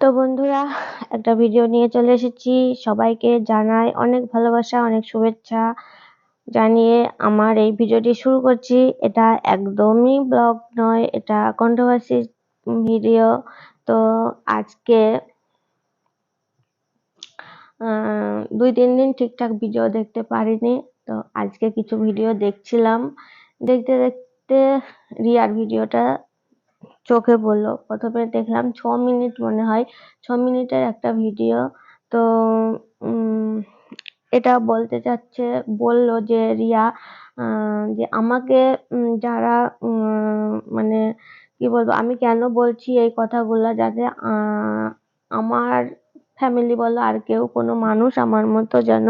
তো বন্ধুরা, একটা ভিডিও নিয়ে চলে এসেছি। সবাইকে জানাই অনেক ভালোবাসা, অনেক শুভেচ্ছা জানিয়ে আমার এই ভিডিওটি শুরু করছি। এটা একদমই ব্লগ নয়, এটা কন্ট্রোভার্সি ভিডিও তো আজকে দুই তিন দিন ঠিকঠাক ভিডিও দেখতে পারিনি। তো আজকে কিছু ভিডিও দেখছিলাম। দেখতে দেখতে রিয়ার ভিডিওটা চোখে পড়ল। প্রথমে দেখলাম ছ মিনিট মনে হয়। ছ মিনিটের একটা ভিডিও। তো এটা বলতে চাচ্ছে, বলল যে, রিয়া যে আমাকে যারা মানে কি বলব, আমি কেন বলছি এই কথাগুলো যাতে আমার ফ্যামিলি বলো আর কেউ, কোনো মানুষ আমার মতো যেন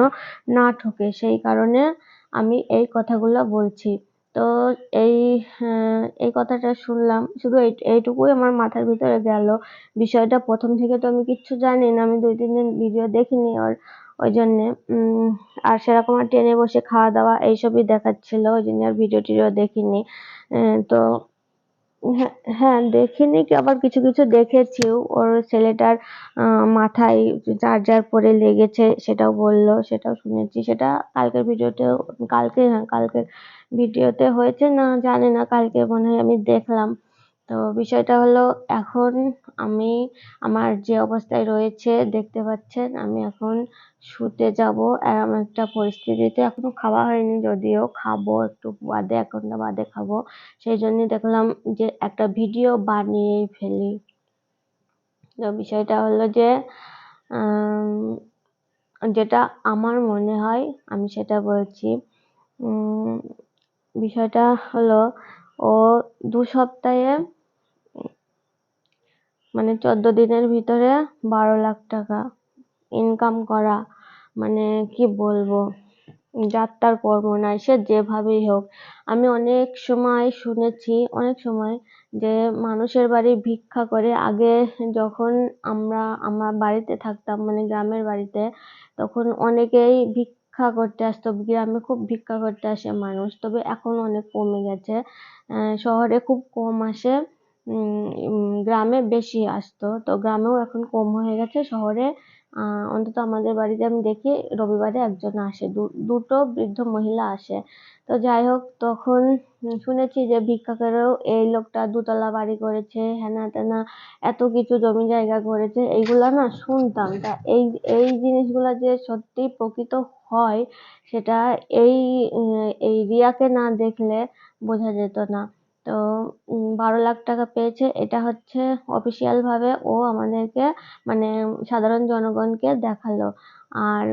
না ঠকে। সেই কারণে আমি এই কথাগুলো বলছি। তো এই এই কথাটা শুনলাম। শুধু এইটুকুই আমার মাথার ভিতরে গেল। বিষয়টা প্রথম থেকে তো আমি কিচ্ছু জানি না। আমি দুই, তিন দিন ভিডিও দেখিনি ওর, ওই জন্যে আর সেরকম আর ট্রেনে বসে খাওয়া দাওয়া এইসবই দেখাচ্ছিল। ওই জন্য আর ভিডিও টিডিও দেখিনি তো হ্যাঁ হ্যাঁ দেখিনি আবার কিছু কিছু দেখেছি ওর ছেলেটার মাথায় চার্জার পরে লেগেছে, সেটাও বলল, সেটাও শুনেছি। সেটা কালকের ভিডিওতেও, কালকে হ্যাঁ কালকের ভিডিওতে হয়েছে, না জানি না, কালকে মনে হয় আমি দেখলাম। তো বিষয়টা হলো এখন আমি আমার যে অবস্থায় রয়েছে দেখতে পাচ্ছেন, আমি এখন শুতে যাব। এরম একটা পরিস্থিতিতে এখনও খাওয়া হয়নি, যদিও খাব, একটু বাদে এক ঘণ্টা বাদে খাব। সেই জন্য দেখলাম যে একটা ভিডিও বানিয়েই ফেলি। তো বিষয়টা হলো যে যেটা আমার মনে হয়, আমি সেটা বলছি। বিষয়টা হলো ও দু সপ্তাহে মানে চোদ্দ দিনের ভিতরে বারো লাখ টাকা ইনকাম করা মানে কি বলব? যাত্রার কর্ম নয় সে যেভাবেই হোক। আমি অনেক সময় শুনেছি, অনেক সময় যে মানুষের বাড়ি ভিক্ষা করে আগে যখন আমরা, আমার বাড়িতে থাকতাম মানে গ্রামের বাড়িতে, তখন অনেকেই ভিক্ষা করতে আসতো। গ্রামে খুব ভিক্ষা করতে আসে মানুষ, তবে এখন অনেক কমে গেছে। শহরে খুব কম আসে। গ্রামে বেশি আসতো। তো গ্রামেও এখন কম হয়ে গেছে। শহরে অন্তত আমাদের বাড়িতে আমি দেখি, রবিবারে একজন আসে। দুটো বৃদ্ধ মহিলা আসে। তো যাই হোক, তখন শুনেছি যে ভিক্ষাকেরও এই লোকটা দুতলা বাড়ি করেছে, হেনা তেনা, এত কিছু জমি জায়গা করেছে, এইগুলা না শুনতাম। তা এই এই জিনিসগুলা যে সত্যি প্রকৃত হয়, সেটা এই এই রিয়াকে না দেখলে বোঝা যেত না। তো বারো লাখ টাকা পেয়েছে। এটা হচ্ছে অফিসিয়াল ভাবে ও আমাদেরকে মানে সাধারণ জনগণকে দেখাল। আর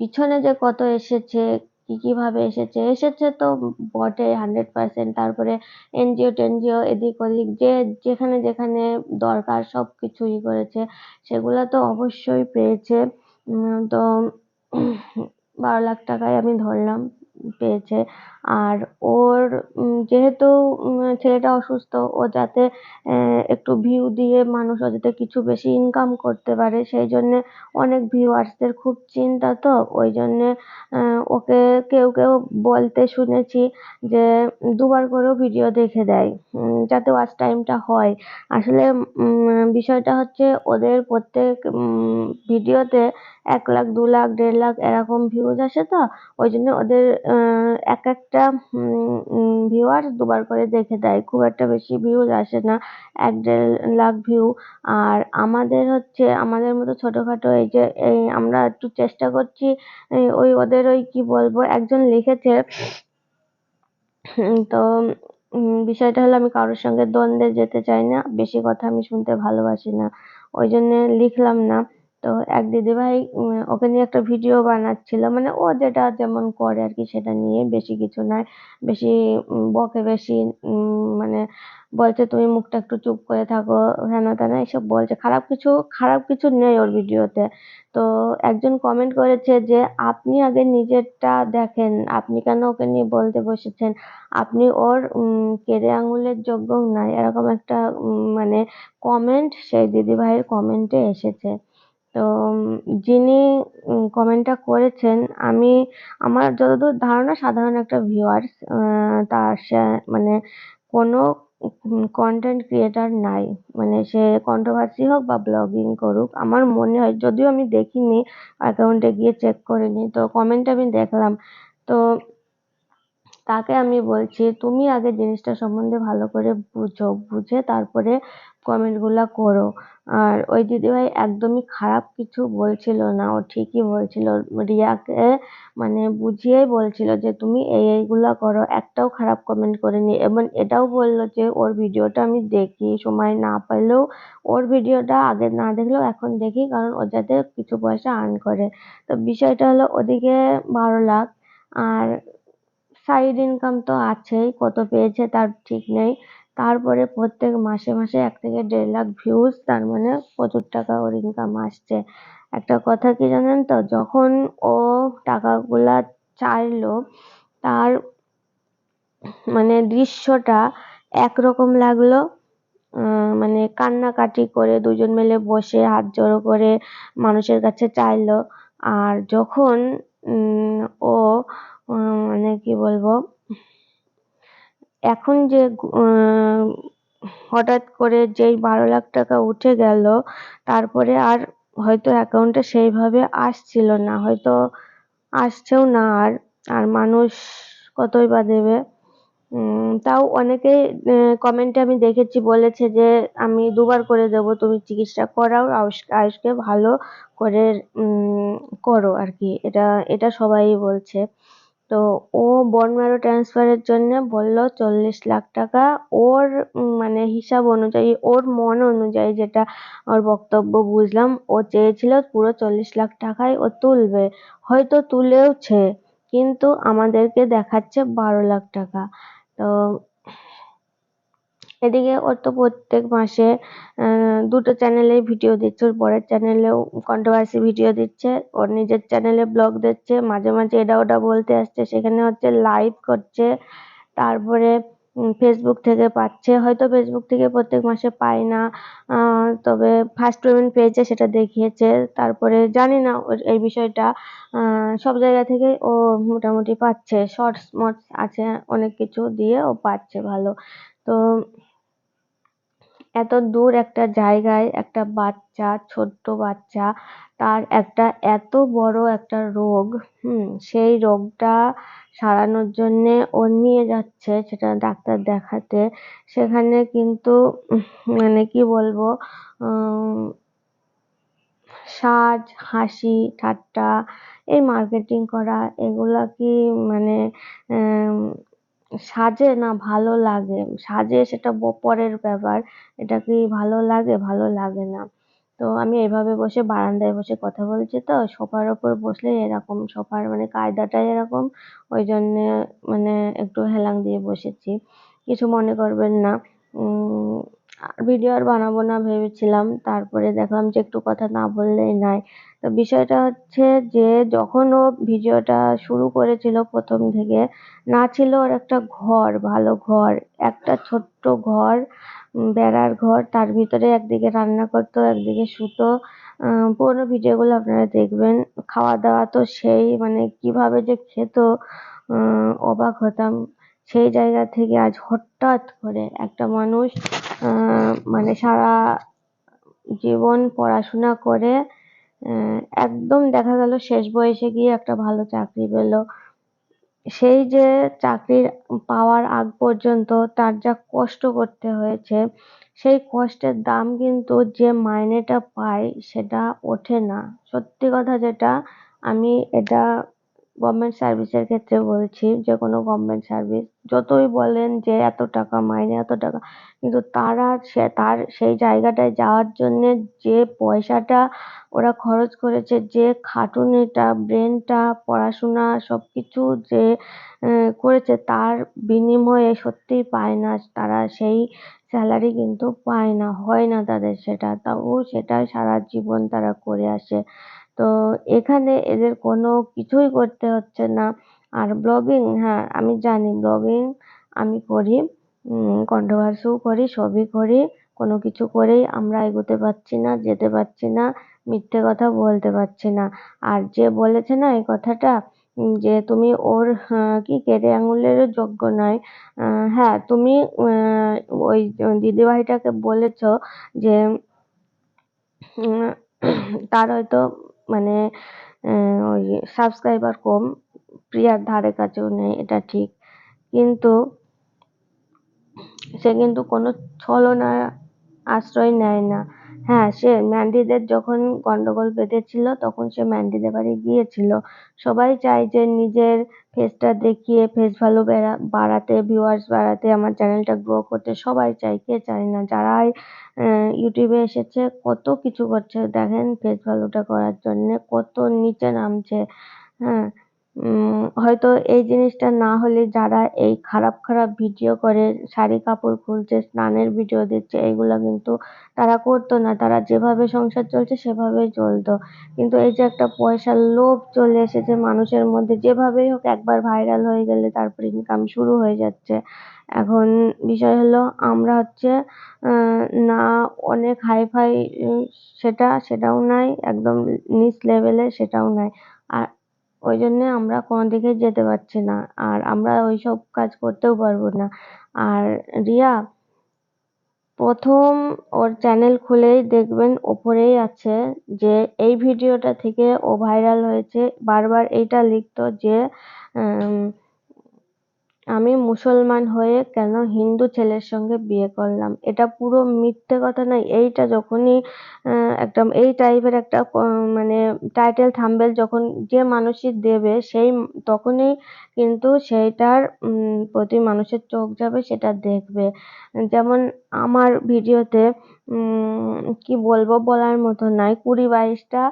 পিছনে যে কত এসেছে, কি কীভাবে এসেছে এসেছে তো বটে হান্ড্রেড পার্সেন্ট তারপরে এনজিও, টেনজিও, এদিক ওদিক, যে যেখানে যেখানে দরকার সব কিছুই করেছে, সেগুলো তো অবশ্যই পেয়েছে। তো, বারো লাখ টাকায় আমি ধরলাম, পেয়েছে। আর ওর যেহেতু ছেলেটা অসুস্থ, ও যাতে একটু ভিউ দিয়ে মানুষ যাতে কিছু বেশি ইনকাম করতে পারে, সেই জন্যে অনেক ভিউয়ার্সদের খুব চিন্তা তো। ওই জন্যে ওকে কেউ কেউ বলতে শুনেছি যে, দুবার করেও ভিডিও দেখে দেয় যাতে ওয়াচ টাইমটা হয়। আসলে বিষয়টা হচ্ছে ওদের প্রত্যেক ভিডিওতে এক লাখ, দু লাখ, দেড় লাখ এরকম ভিউজ আসে তো। ওই জন্য ওদের এক একটা ভিউয়ার্স দুবার করে দেখে দেয়। খুব একটা বেশি ভিউজ আসে না, এক দেড় লাখ ভিউ আর আমাদের হচ্ছে, আমাদের মতো ছোটোখাটো এই যে, এই আমরা একটু চেষ্টা করছি ওই ওদের ওই কি বলব, একজন লিখেছে তো বিষয়টা হলো আমি কারোর সঙ্গে দ্বন্দ্বে যেতে চাই না, বেশি কথা আমি শুনতে ভালোবাসি না। ওই জন্যে লিখলাম না। তো এক দিদিভাই ওকে নিয়ে একটা ভিডিও বানাচ্ছিল। মানে ও যেটা যেমন করে আর কি সেটা নিয়ে বেশি কিছু নয়। বেশি বকে বেশি মানে বলছে, তুমি মুখটা একটু চুপ করে থাকো, হেন তেন। এসব বলছে। খারাপ কিছু খারাপ কিছু নেই ওর ভিডিওতে তো। একজন কমেন্ট করেছে যে, আপনি আগে নিজেরটা দেখেন। আপনি কেন ওকে নিয়ে বলতে বসেছেন? আপনি ওর কেড়ে আঙুলের যোগ্যও নাই এরকম একটা মানে কমেন্ট সেই দিদিভাইয়ের কমেন্টে এসেছে। তো যিনি কমেন্টটা করেছেন, আমি, আমার যতদূর ধারণা সাধারণ একটা ভিউয়ার্স তার সে মানে কোনো কন্টেন্ট ক্রিয়েটার নাই। মানে সে কন্ট্রোভার্সি হোক বা ব্লগিং করুক, আমার মনে হয়, যদিও আমি দেখিনি অ্যাকাউন্টে গিয়ে চেক করিনি, তো কমেন্ট আমি দেখলাম। তো তাকে আমি বলছি, তুমি আগে জিনিসটা সম্বন্ধে ভালো করে বুঝো, বুঝে তারপরে কমেন্টগুলো করো। আর ওই দিদিভাই একদমই খারাপ কিছু বলছিল না, ও ঠিকই বলছিল। রিয়াকে মানে বুঝিয়েই বলছিল যে, তুমি এই এইগুলা করো। একটাও খারাপ কমেন্ট করেনি। এবং এটাও বলল যে, ওর ভিডিওটা আমি দেখি, সময় না পেলেও ওর ভিডিওটা আগে না দেখলেও এখন দেখি, কারণ ও যাতে কিছু পয়সা আর্ন করে। তো বিষয়টা হলো ওদিকে বারো লাখ। আর সাইড ইনকাম তো আছেই, কত পেয়েছে তার ঠিক নেই। তারপরে প্রত্যেক মাসে মাসে এক থেকে দেড় লাখ ভিউজ তার মানে প্রচুর টাকা ওর ইনকাম আসছে। একটা কথা কি জানেন তো, যখন ও টাকাগুলা চাইলো, তার মানে দৃশ্যটা একরকম লাগল। মানে কান্নাকাটি করে দুজন মিলে বসে হাত জড়ো করে মানুষের কাছে চাইলো। আর যখন ও মানে কি বলব? এখন যে হঠাৎ করে যেই বারো লাখ টাকা উঠে গেল, তারপরে আর হয়তো অ্যাকাউন্টে সেইভাবে আসছিল না, হয়তো আসছেও না আর আর মানুষ কতই বা দেবে? তাও অনেকেই কমেন্টে আমি দেখেছি বলেছে যে, আমি দুবার করে দেব, তুমি চিকিৎসা করাও, আয়ুষ, আয়ুষকে ভালো করে করো আর কি এটা এটা সবাই বলছে। তো ও বন ম্যারো ট্রান্সফারের জন্য বলল চল্লিশ লাখ টাকা। ওর মানে হিসাব অনুযায়ী, ওর মন অনুযায়ী যেটা ওর বক্তব্য বুঝলাম, ও চেয়েছিল পুরো চল্লিশ লাখ টাকাই ও তুলবে, হয়তো তুলেওছে, কিন্তু আমাদেরকে দেখাচ্ছে বারো লাখ টাকা। তো এদিকে ওর তো প্রত্যেক মাসে দুটো চ্যানেলে ভিডিও দিচ্ছে। ওর বরের চ্যানেলেও কন্ট্রোভার্সি ভিডিও দিচ্ছে। ওর নিজের চ্যানেলে ব্লগ দিচ্ছে। মাঝে মাঝে এটা ওটা বলতে আসছে। সেখানে হচ্ছে লাইভ করছে। তারপরে ফেসবুক থেকে পাচ্ছে। হয়তো ফেসবুক থেকে প্রত্যেক মাসে পায় না। তবে ফার্স্ট পেমেন্ট পেয়েছে সেটা দেখিয়েছে। তারপরে জানি না এই বিষয়টা সব জায়গা থেকে ও মোটামুটি পাচ্ছে। শর্টস মটস আছে অনেক কিছু দিয়ে ও পাচ্ছে ভালো। তো এত দূর একটা জায়গায় একটা বাচ্চা, ছোট্ট বাচ্চা, তার একটা এত বড় একটা রোগ, হুম, সেই রোগটা সারানোর জন্যে ও নিয়ে যাচ্ছে সেটা ডাক্তার দেখাতে। সেখানে কিন্তু মানে কি বলব সাজ, হাসি, ঠাট্টা, এই মার্কেটিং করা, এগুলা কি মানে সাজে না ভালো লাগে। সাজে সেটা পরের ব্যাপার। এটা কি ভালো লাগে? ভালো লাগে না। তো আমি এভাবে বসে বারান্দায় বসে কথা বলছি তো। সোফার ওপর বসলে এরকম। সোফার মানে কায়দাটাই এরকম। ওই জন্যে মানে একটু হেলান দিয়ে বসেছি। কিছু মনে করবেন না। ভিডিও আর বানাবো না ভেবেছিলাম। তারপরে দেখলাম যে একটু কথা না বললেই নাই। তো বিষয়টা হচ্ছে যে, যখন ও ভিডিওটা শুরু করেছিল প্রথম থেকে, না ছিল ওর একটা ঘর, ভালো ঘর, একটা ছোট্ট ঘর বেড়ার ঘর, তার ভিতরে একদিকে রান্না করতো, একদিকে শুতো। পুরোনো ভিডিওগুলো আপনারা দেখবেন। খাওয়া দাওয়া তো সেই মানে কীভাবে যে খেত অবাক হতাম। সেই জায়গা থেকে আজ হঠাৎ করে একটা মানুষ মানে সারা জীবন পড়াশোনা করে একদম দেখা গেল শেষ বয়সে গিয়ে একটা ভালো চাকরি পেল। সেই যে চাকরির পাওয়ার আগ পর্যন্ত তার যা কষ্ট করতে হয়েছে, সেই কষ্টের দাম কিন্তু যে মাইনেটা পায় সেটা ওঠে না। সত্যি কথা যেটা, আমি এটা গভর্নমেন্ট সার্ভিসের ক্ষেত্রে বলছি যে, কোনো গভর্নমেন্ট সার্ভিস যতই বলেন যে, এত টাকা মাইনে, এত টাকা, কিন্তু তারা সে, তার সেই জায়গাটায় যাওয়ার জন্যে যে পয়সাটা ওরা খরচ করেছে, যে খাটুনিটা, ব্রেনটা, পড়াশোনা সব কিছু যে করেছে, তার বিনিময়ে সত্যিই পায় না, তারা সেই স্যালারি কিন্তু পায় না, হয় না তাদের সেটা। তাও সেটা সারা জীবন তারা করে আসে। তো এখানে এদের কোনো কিছুই করতে হচ্ছে না। আর ব্লগিং হ্যাঁ আমি জানি ব্লগিং আমি করি কন্ট্রোভার্সিও করি সবই করি কোনো কিছু করেই আমরা এগোতে পারছি না যেতে পারছি না মিথ্যে কথা বলতে পারছি না। আর যে বলেছে না এই কথাটা যে তুমি ওর আহ, কি কেটে আঙুলেরও যোগ্য নয় হ্যাঁ তুমি ওই দিদিভাইটাকে বলেছ যে তার হয়তো মানে ওই সাবস্ক্রাইবার কম, প্রিয়ার ধারে কাছেও নেই, এটা ঠিক। কিন্তু সে কিন্তু কোনো ছলনার আশ্রয় নেয় না। হ্যাঁ সে ম্যান্ডিদের যখন গন্ডগোল বেঁধেছিল, তখন সে ম্যান্ডিদের বাড়ি গিয়েছিল। সবাই চায় যে নিজের ফেসটা দেখিয়ে ফেস ভ্যালু বাড়াতে ভিউয়ার্স বাড়াতে, আমার চ্যানেলটা গ্রো করতে। সবাই চায়, কে চায় না? যারাই ইউটিউবে এসেছে, কত কিছু করছে। দেখেন ফেস ভ্যালুটা করার জন্য কত নিচে নামছে। হ্যাঁ হয়তো এই জিনিসটা না হলে যারা এই খারাপ খারাপ ভিডিও করে, শাড়ি, কাপড় খুলছে, স্নানের ভিডিও দিচ্ছে, এগুলো কিন্তু তারা করতো না। তারা যেভাবে সংসার চলছে, সেভাবেই চলতো। কিন্তু এই যে একটা পয়সার লোভ চলে এসেছে মানুষের মধ্যে, যেভাবেই হোক একবার ভাইরাল হয়ে গেলে তারপরে ইনকাম শুরু হয়ে যাচ্ছে। এখন বিষয় হলো আমরা হচ্ছে না অনেক হাই ফাই সেটা, সেটাও নাই, একদম নিচ লেভেলে সেটাও নাই। আর ওই জন্যে আমরা কোনো দিকে যেতে পারছি না, আর আমরা ওই সব কাজ করতেও পারব না। আর রিয়া, প্রথম ওর চ্যানেল খুলেই দেখবেন ওপরেই আছে যে, এই ভিডিওটা থেকে ও ভাইরাল হয়েছে, বারবার এইটা লিখতো যে আমি মুসলমান হয়ে কেন হিন্দু ছেলের সঙ্গে বিয়ে করলাম? এটা পুরো মিথ্যে কথা নয়। এইটা যখনই একটা, এই টাইপের একটা মানে টাইটেল থাম্বেল যখন যে মানুষই দেবে, সেই, তখনই কিন্তু সেইটার প্রতি মানুষের চোখ যাবে, সেটা দেখবে। যেমন আমার ভিডিওতে কি বলব বলার মতো নয় কুড়ি বাইশটা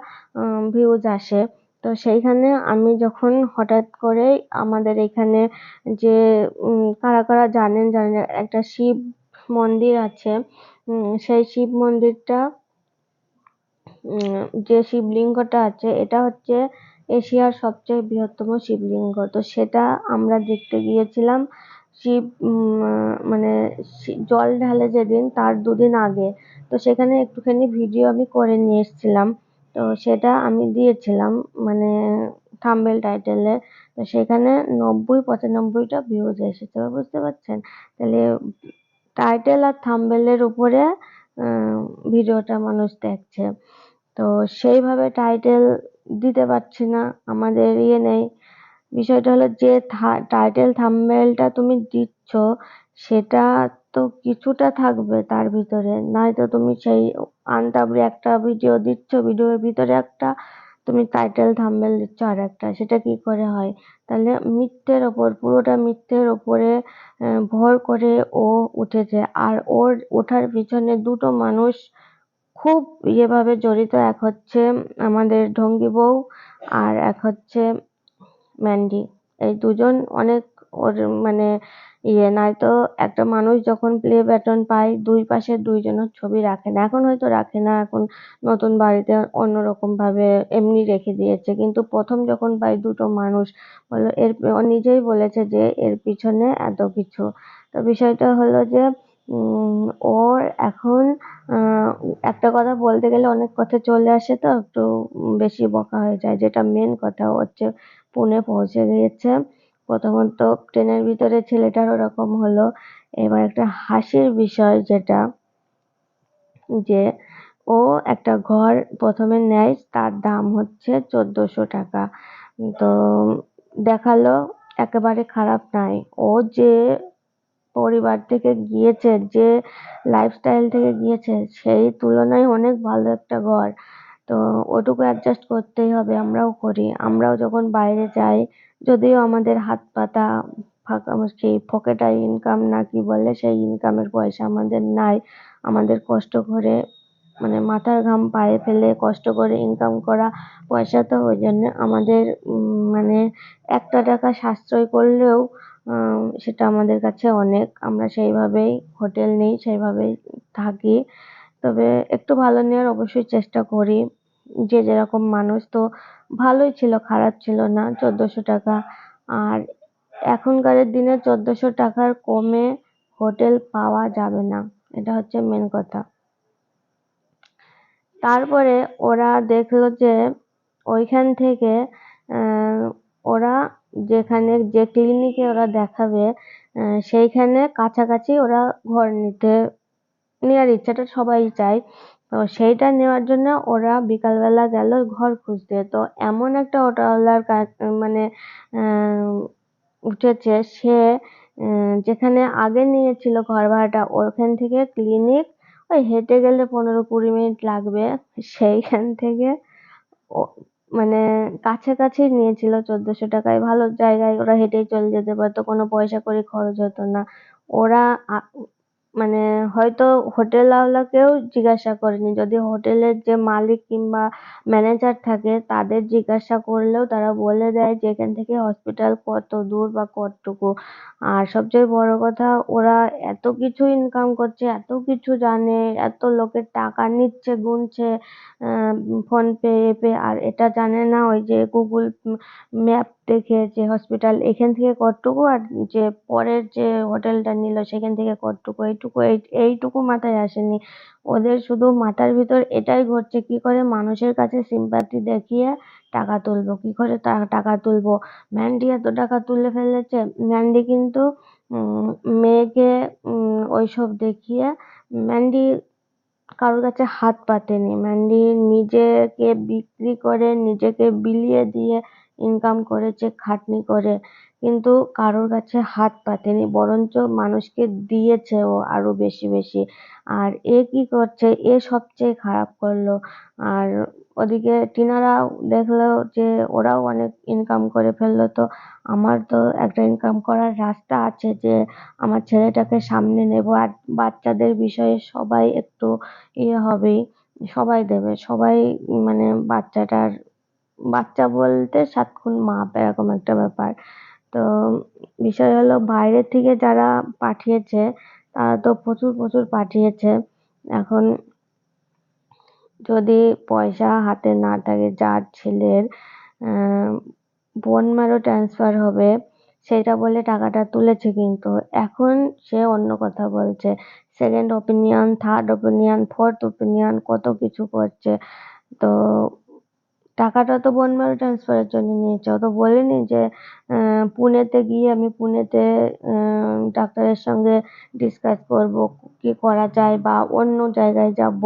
ভিউজ আসে। তো সেইখানে আমি যখন হঠাৎ করে আমাদের এখানে যে কারা কারা জানেন জানেন একটা শিব মন্দির আছে সেই শিব মন্দিরটা যে শিবলিঙ্গটা আছে, এটা হচ্ছে এশিয়ার সবচেয়ে বৃহত্তম শিবলিঙ্গ। তো সেটা আমরা দেখতে গিয়েছিলাম, শিব মানে জল ঢালে যেদিন, তার দুদিন আগে। তো সেখানে একটুখানি ভিডিও আমি করে নিয়ে এসেছিলাম। তো সেটা আমি দিয়েছিলাম মানে থাম্বনেল টাইটেলে তো সেখানে নব্বই, পঁচানব্বইটা ভিউজ এসেছে, বুঝতে পারছেন? তাহলে টাইটেল আর থাম্বনেলের উপরে ভিডিওটা মানুষ দেখছে। তো সেইভাবে টাইটেল দিতে পারছি না, আমাদের ইয়ে নেই। বিষয়টা হলো যে টাইটেল থাম্বনেলটা তুমি দিচ্ছ, সেটা তো কিছুটা থাকবে তার ভিতরে। নয়তো তুমি সেই আনতাবড়ি একটা ভিডিও দিচ্ছ ভিডিওর ভিতরে একটা তুমি টাইটেল থাম্বনেল দিচ্ছ আর একটা, সেটা কি করে হয়? তাহলে মিথ্যের ওপর, পুরোটা মিথ্যের ওপরে ভর করে ও উঠেছে। আর ওর ওঠার পিছনে দুটো মানুষ খুব ইয়েভাবে জড়িত, এক হচ্ছে আমাদের ঢঙ্গি বউ আর এক হচ্ছে ম্যান্ডি। এই দুজন অনেক ওর মানে ইয়ে নয়তো একটা মানুষ যখন প্লে ব্যাটন পায়, দুই পাশে দুইজনের ছবি রাখে না। এখন হয়তো রাখে না, এখন নতুন বাড়িতে অন্যরকম ভাবে এমনি রেখে দিয়েছে। কিন্তু প্রথম যখন পাই দুটো মানুষ বলল এর নিজেই বলেছে যে এর পিছনে এত কিছু। তো বিষয়টা হলো যে ওর এখন একটা কথা বলতে গেলে অনেক কথা চলে আসে তো, একটু বেশি বকা হয়ে যায়। যেটা মেন কথা হচ্ছে পুনে পৌঁছে গিয়েছে। প্রথমত ট্রেনের ভিতরে ছেলেটার ওরকম হলো। এবার একটা হাসির বিষয় যেটা, যে ও একটা ঘর প্রথমে নেয়, তার দাম হচ্ছে চোদ্দশো টাকা। তো দেখাল, একেবারে খারাপ নাই। ও যে পরিবার থেকে গিয়েছে, যে লাইফস্টাইল থেকে গিয়েছে, সেই তুলনায় অনেক ভালো একটা ঘর। তো ওটুকু অ্যাডজাস্ট করতেই হবে, আমরাও করি। আমরাও যখন বাইরে যাই, যদিও আমাদের হাত পাতা ফাঁকা, সেই পকেটাই ইনকাম না কি বলে, সেই ইনকামের পয়সা আমাদের নাই। আমাদের কষ্ট করে মানে মাথার ঘাম পায়ে ফেলে কষ্ট করে ইনকাম করা পয়সা তো ওই জন্য আমাদের মানে একটা টাকা সাশ্রয় করলেও সেটা আমাদের কাছে অনেক। আমরা সেইভাবেই হোটেল নেই, সেইভাবেই থাকি। তবে একটু ভালো নেওয়ার অবশ্যই চেষ্টা করি। যে যেরকম মানুষ, তো ভালোই ছিল, খারাপ ছিল না, চোদ্দশো টাকা। আর এখনকারের দিনে চোদ্দশো টাকার কমে হোটেল পাওয়া যাবে না, এটা হচ্ছে মেন কথা। তারপরে ওরা দেখল যে ওইখান থেকে ওরা যেখানে যে ক্লিনিকে ওরা দেখাবে সেইখানে কাছাকাছি ওরা ঘর নিতে নেওয়ার ইচ্ছাটা সবাই চায়। তো সেইটা নেওয়ার জন্য ওরা বিকালবেলা গেল ঘর খুঁজতে। তো এমন একটা অটোওয়ালার মানে উঠেছে সে যেখানে আগে নিয়েছিল ঘর ভাড়াটা, ওখান থেকে ক্লিনিক, ওই হেঁটে গেলে পনেরো কুড়ি মিনিট লাগবে। সেইখান থেকে ও মানে কাছাকাছি নিয়েছিল চোদ্দশো টাকায়। ভালো জায়গায় ওরা হেঁটেই চলে যেতে পারতো, কোনো পয়সা কড়ি খরচ হতো না। ওরা মানে হয়তো হোটেলওয়ালাকেও জিজ্ঞাসা করেনি। যদি হোটেলের যে মালিক কিংবা ম্যানেজার থাকে, তাদের জিজ্ঞাসা করলেও তারা বলে দেয় যে এখান থেকে হসপিটাল কত দূর বা কতটুকু। আর সবচেয়ে বড় কথা, ওরা এত কিছু ইনকাম করছে, এত কিছু জানে, এত লোকের টাকা নিচ্ছে, গুনছে ফোন পে পে আর এটা জানে না ওই যে গুগল ম্যাপ দেখে যে হসপিটাল এখান থেকে কতটুকু আর যে পরের যে হোটেলটা নিল সেখান থেকে কতটুকু, এইটুকু, এই- এইটুকু মাথায় আসেনি। ওদের শুধু মাথার ভিতর এটাই ঘুরছে কি করে মানুষের কাছে সিম্পাথি দেখিয়ে টাকা তুলবো? কি করে টাকা তুলবো? ম্যান্ডি এত টাকা তুলে ফেলেছে ম্যান্ডি কিন্তু মেয়েকে ওইসব দেখিয়ে ম্যান্ডি কারোর কাছে হাত পাতেনি। ম্যান্ডি নিজেকে বিক্রি করে, নিজেকে বিলিয়ে দিয়ে ইনকাম করেছে, খাটনি করে। কিন্তু কারোর কাছে হাত পাতেনি, বরঞ্চ মানুষকে দিয়েছে ও আরও বেশি বেশি। আর এ কি করছে? এ সবচেয়ে খারাপ করল। আর ওদিকে টিনারাও দেখল যে ওরাও অনেক ইনকাম করে ফেলল। তো আমার তো একটা ইনকাম করার রাস্তা আছে যে আমার ছেলেটাকে সামনে নেব। আর বাচ্চাদের বিষয়ে সবাই একটু ইয়ে হবেই, সবাই দেবে। সবাই মানে বাচ্চাটার, বাচ্চা বলতে সাতক্ষণ মাপ এরকম একটা ব্যাপার। তো বিষয় হলো বাইরে থেকে যারা পাঠিয়েছে, তারা তো প্রচুর প্রচুর পাঠিয়েছে। এখন যদি পয়সা হাতে না থাকে, যার ছেলের বোন মারও ট্রান্সফার হবে, সেটা বলে টাকাটা তুলেছে কিন্তু। এখন সে অন্য কথা বলছে। Second opinion third opinion fourth opinion কত কিছু করছে। তো টাকাটা তো বোন ম্যারো ট্রান্সফারের জন্য নিয়েছে। ও তো বলেনি যে পুনেতে গিয়ে আমি পুনেতে ডাক্তারের সঙ্গে ডিসকাস করব, কি করা যায় বা অন্য জায়গায় যাব।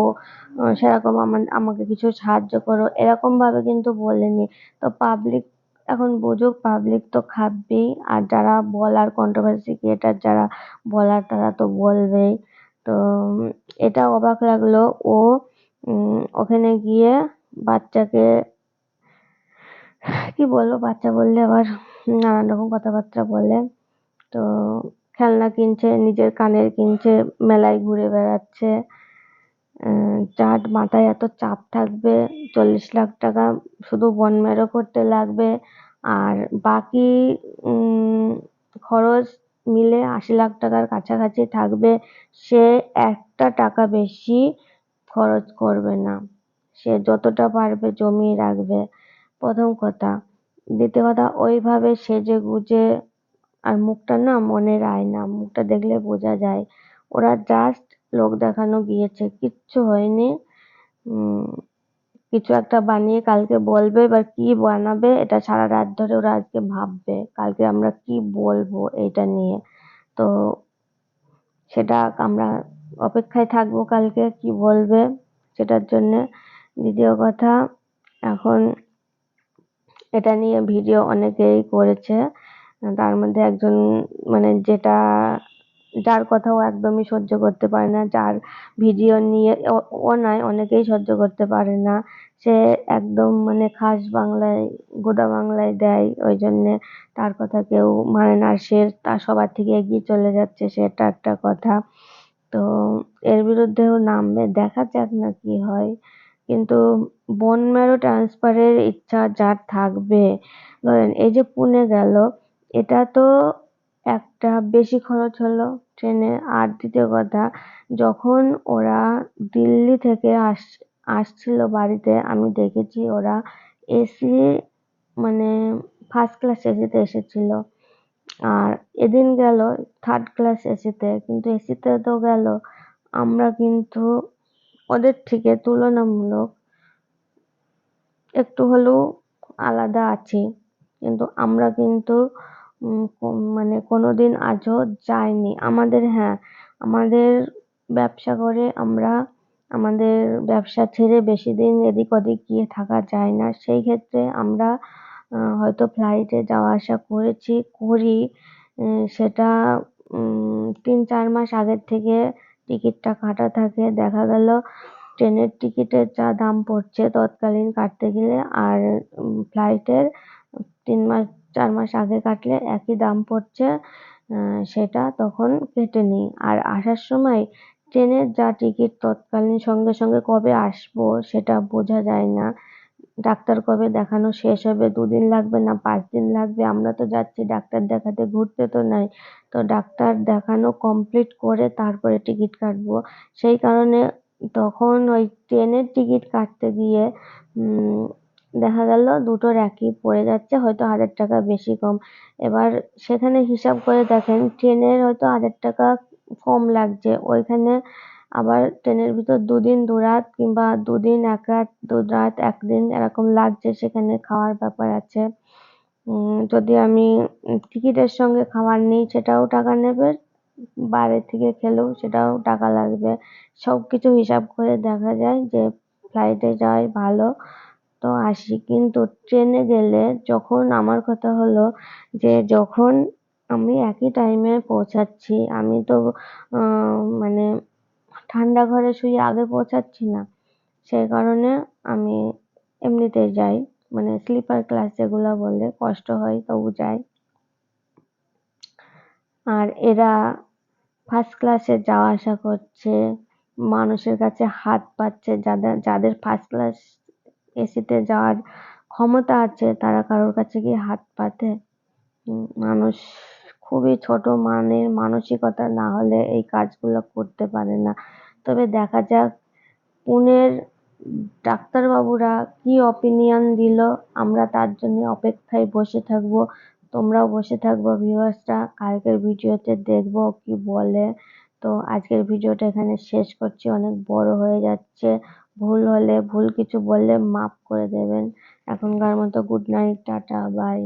সেরকম আমার, আমাকে কিছু সাহায্য করো। এরকম ভাবে কিন্তু বলেনি। তো পাবলিক এখন বুঝুক পাবলিক তো খাবেই। আর যারা বলার কন্ট্রোভার্সি ক্রিয়েটার যারা বলার, তারা তো বলবেই। তো, এটা অবাক লাগল। ও ওখানে গিয়ে বাচ্চাকে কি বলব, বাচ্চা বললে আবার নানান রকম কথাবার্তা বলে। তো খেলনা কিনছে, নিজের কানের কিনছে, মেলায় ঘুরে বেড়াচ্ছে। যার মাথায় এত চাপ থাকবে, চল্লিশ লাখ টাকা শুধু বন মেরো করতে লাগবে। আর বাকি খরচ মিলে আশি লাখ টাকার কাছাকাছি থাকবে। সে একটা টাকা বেশি খরচ করবে না। সে যতটা পারবে জমিয়ে রাখবে। প্রথম কথা। দ্বিতীয় কথা, ওইভাবে সেজে গুজে আর মুখটা না মনের আয়না মুখটা দেখলে বোঝা যায়। ওরা জাস্ট লোক দেখানো গিয়েছে। কিচ্ছু হয়নি। কিছু একটা বানিয়ে কালকে বলবে এবার কি বানাবে, এটা সারা রাত ধরে ওরা আজকে ভাববে। কালকে আমরা কি বলব এটা নিয়ে। তো সেটা আমরা অপেক্ষায় থাকব কালকে কি বলবে সেটার জন্য। দ্বিতীয় কথা, এখন এটা নিয়ে ভিডিও অনেকেই করেছে। তার মধ্যে একজন মানে যেটা, যার কথা ও একদমই সহ্য করতে পারে না, যার ভিডিও নিয়ে ও- ও নয়, অনেকেই সহ্য করতে পারে না। সে একদম মানে খাস বাংলায়, গোদা বাংলায় দেয়, ওই জন্যে তার কথা কেউ মানে না, সে তার সবার থেকে এগিয়ে চলে যাচ্ছে সেটা একটা কথা। তো এর বিরুদ্ধেও নামবে, দেখা যাক না কি হয়। কিন্তু বোন ম্যারো ট্রান্সফারের ইচ্ছা যার থাকবে, ধরেন এই যে পুনে গেল, এটা তো একটা বেশি খরচ হলো ট্রেনে। আর দ্বিতীয় কথা, যখন ওরা দিল্লি থেকে আস, আসছিল বাড়িতে, আমি দেখেছি ওরা এসি মানে ফার্স্ট ক্লাস এসিতে এসেছিল। আর এদিন গেল থার্ড ক্লাস এসিতে কিন্তু এসিতে তো গেল। আমরা কিন্তু ওদের থেকে তুলনামূলক একটু হলেও আলাদা আছি। কিন্তু আমরা কিন্তু মানে কোনোদিন আজও যাইনি। আমাদের হ্যাঁ আমাদের ব্যবসা করে আমরা, আমাদের ব্যবসা ছেড়ে বেশি দিন এদিক ওদিক গিয়ে থাকা যায় না। সেই ক্ষেত্রে আমরা হয়তো ফ্লাইটে যাওয়া আসা করেছি, করি সেটা তিন চার মাস আগের থেকে টিকিটটা কাটা থাকে। দেখা গেল, ট্রেনের টিকিটের যা দাম পড়ছে তৎকালীন কাটতে গেলে আর ফ্লাইটের তিন মাস, চার মাস আগে কাটলে একই দাম পড়ছে সেটা তখন কেটে নিই। আর আসার সময় ট্রেনের যা টিকিট তৎকালীন সঙ্গে সঙ্গে কবে আসব সেটা বোঝা যায় না। ডাক্তার কবে দেখানো শেষ হবে? দুদিন লাগবে না? পাঁচ দিন লাগবে? আমরা তো যাচ্ছি, ডাক্তার দেখাতে ঘুরতে তো নাই। তো ডাক্তার দেখানো কমপ্লিট করে তারপরে টিকিট কাটবো। সেই কারণে তখন ওই ট্রেনের টিকিট কাটতে গিয়ে দেখা গেল দুটোর একই পড়ে যাচ্ছে, হয়তো হাজার টাকা বেশি কম। এবার সেখানে হিসাব করে দেখেন, ট্রেনের হয়তো হাজার টাকা কম লাগছে। ওইখানে আবার ট্রেনের ভিতর দুদিন, দু রাত কিংবা দুদিন, এক রাত, দু রাত, একদিন এরকম লাগছে সেখানে খাওয়ার ব্যাপার আছে। যদি আমি টিকিটের সঙ্গে খাবার নিই সেটাও টাকা নেবে, বাইরে থেকে খেলেও সেটাও টাকা লাগবে। সব কিছু হিসাব করে দেখা যায় যে ফ্লাইটে যাওয়াই ভালো। তো আসি, কিন্তু ট্রেনে গেলে যখন আমার কথা হলো যে যখন আমি একই টাইমে পৌঁছাচ্ছি, আমি তো মানে ঠান্ডা ঘরে শুয়ে আগে পৌঁছাচ্ছি না। সেই কারণে আমি এমনিতে যাই। মানে স্লিপার ক্লাস যেগুলো বলে, কষ্ট হয়, তবু যাই। আর এরা ফার্স্ট ক্লাসে যাওয়া আসা করছে, মানুষের কাছে হাত পাচ্ছে। যাদের যাদের ফার্স্ট ক্লাস এসিতে যাওয়ার ক্ষমতা আছে, তারা কারোর কাছে গিয়ে হাত পাতে। মানুষ খুবই ছোট মানের মানসিকতা না হলে এই কাজগুলো করতে পারে না। তবে দেখা যাক পুনের ডাক্তারবাবুরা কি অপিনিয়ন দিল। আমরা তার জন্য অপেক্ষায় বসে থাকব। তোমরাও বসে থাকব ভিউয়ার্সরা কালকের ভিডিওতে দেখব কি বলে। তো আজকের ভিডিওটা এখানে শেষ করছি। অনেক বড় হয়ে যাচ্ছে। ভুল হলে, ভুল কিছু বললে মাফ করে দেবেন। এখনকার মতো গুড নাইট টাটা বাই